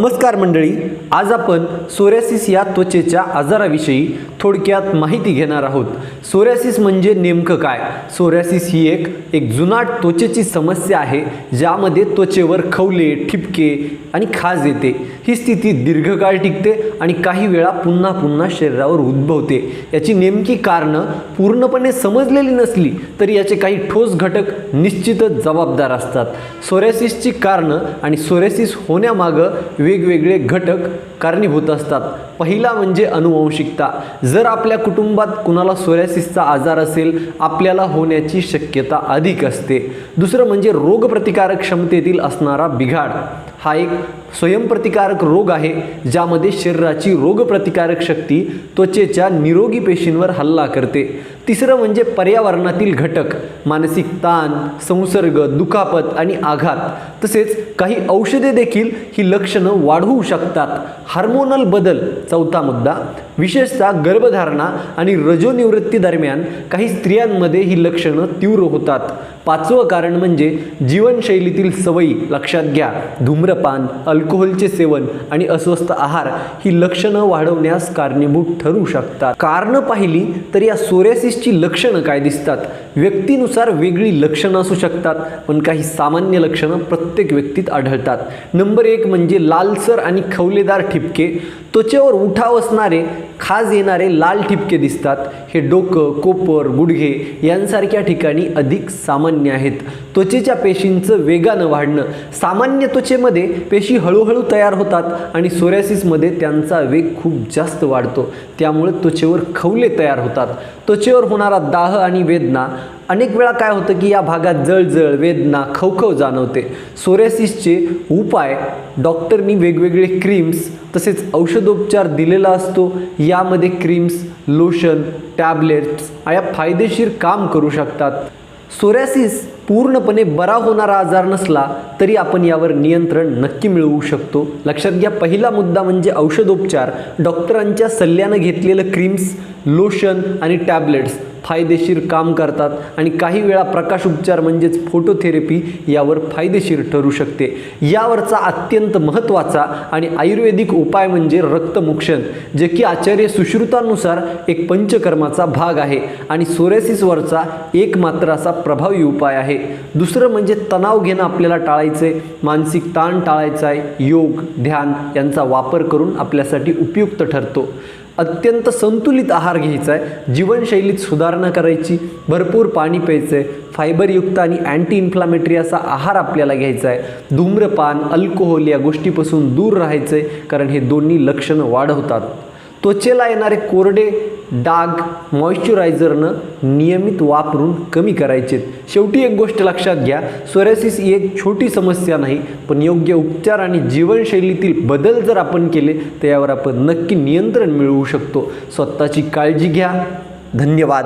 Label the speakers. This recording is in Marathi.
Speaker 1: नमस्कार मंडळी आज आपण सोऱ्यासिस या त्वचेच्या आजाराविषयी थोडक्यात माहिती घेणार आहोत. सोऱ्यासिस म्हणजे नेमकं काय? सोऱ्यासिस ही एक एक जुनाट त्वचेची समस्या आहे ज्यामध्ये त्वचेवर खवले ठिपके आणि खाज येते. ही स्थिती दीर्घकाळ टिकते आणि काही वेळा पुन्हा पुन्हा शरीरावर उद्भवते. याची नेमकी कारणं पूर्णपणे समजलेली नसली तरी याचे काही ठोस घटक निश्चितच जबाबदार असतात. सोऱ्यासिसची कारणं आणि सोऱ्यासिस होण्यामागं वेगवेगळे घटक कारणीभूत असतात. पहिला म्हणजे अनुवंशिकता. जर आपल्या कुटुंबात कुणाला सोऱ्यासिसचा आजार असेल आपल्याला होण्याची शक्यता अधिक असते. दुसरं म्हणजे रोगप्रतिकारक क्षमतेतील असणारा बिघाड. हा एक स्वयंप्रतिकारक रोग आहे ज्यामध्ये शरीराची रोगप्रतिकारक शक्ती त्वचेच्या निरोगी पेशींवर हल्ला करते. तिसरं म्हणजे पर्यावरणातील घटक मानसिक ताण संसर्ग दुखापत आणि आघात. तसेच काही औषधे देखील ही लक्षणं वाढवू शकतात. हार्मोनल बदल चौथा मुद्दा विशेषतः गर्भधारणा आणि रजोनिवृत्ती दरम्यान काही स्त्रियांमध्ये ही लक्षणं तीव्र होतात. पाचवं कारण म्हणजे जीवनशैलीतील सवयी लक्षात घ्या. धूम्रपान अल्कोहोलचे सेवन आणि अस्वस्थ आहार ही लक्षणं वाढवण्यास कारणीभूत ठरू शकतात. कारणं पाहिली तर या सोऱ्यासिसची लक्षणं काय दिसतात? व्यक्तीनुसार वेगळी लक्षणं असू शकतात पण काही सामान्य लक्षणं प्रत्येक व्यक्तीत आढळतात. नंबर एक म्हणजे लालसर आणि खवलेदार ठिपके. त्वचेवर उठाव असणारे खाज येणारे लाल ठिपके दिसतात. हे डोकं कोपर गुडघे यांसारख्या ठिकाणी अधिक सामान्य आहेत. त्वचेच्या पेशींचं वेगानं वाढणं. सामान्य त्वचेमध्ये पेशी हळूहळू तयार होतात आणि सोऱ्यासिसमध्ये त्यांचा वेग खूप जास्त वाढतो. त्यामुळे त्वचेवर खवले तयार होतात. त्वचेवर होणारा दाह आणि वेदना अनेक वेळा काय होतं की या भागात जळजळ वेदना खवखव जाणवते. सोरेसिसचे उपाय डॉक्टरनी वेगवेगळे क्रीम्स तसेच औषधोपचार दिलेला असतो. यामध्ये क्रीम्स लोशन टॅबलेट्स या फायदेशीर काम करू शकतात. सोऱ्यासिस पूर्णपणे बरा होणारा आजार नसला तरी आपण यावर नियंत्रण नक्की मिळवू शकतो. लक्षात घ्या पहिला मुद्दा म्हणजे औषधोपचार. डॉक्टरांच्या सल्ल्यानं घेतलेलं क्रीम्स लोशन आणि टॅबलेट्स. फायदेशीर काम करतात आणि काही वेळा प्रकाश उपचार म्हणजेच फोटोथेरपी यावर फायदेशीर ठरू शकते. यावरचा अत्यंत महत्त्वाचा आणि आयुर्वेदिक उपाय म्हणजे रक्तमुक्षण जे की आचार्य सुश्रुतानुसार एक पंचकर्माचा भाग आहे आणि सोरेसिसवरचा एक मात्र असा प्रभावी उपाय आहे. दुसरं म्हणजे तणाव घेणं आपल्याला टाळायचं आहे मानसिक ताण टाळायचा आहे योग ध्यान यांचा वापर करून आपल्यासाठी उपयुक्त ठरतो. अत्यंत संतुलित आहार घ्यायचा आहे जीवनशैलीत सुधारणा करायची भरपूर पाणी प्यायचं आहे फायबरयुक्त आणि अँटी इन्फ्लामेटरी असा आहार आपल्याला घ्यायचा आहे धूम्रपान अल्कोहोल या गोष्टीपासून दूर राहायचं आहे कारण हे दोन्ही लक्षणं वाढवतात. त्वचेला येणारे कोरडे डाग मॉइश्चरायझरनं नियमित वापरून कमी करायचेत. शेवटी एक गोष्ट लक्षात घ्या सोरॅसिस ही एक छोटी समस्या नाही पण योग्य उपचार आणि जीवनशैलीतील बदल जर आपण केले तर यावर आपण नक्की नियंत्रण मिळवू शकतो. स्वतःची काळजी घ्या. धन्यवाद.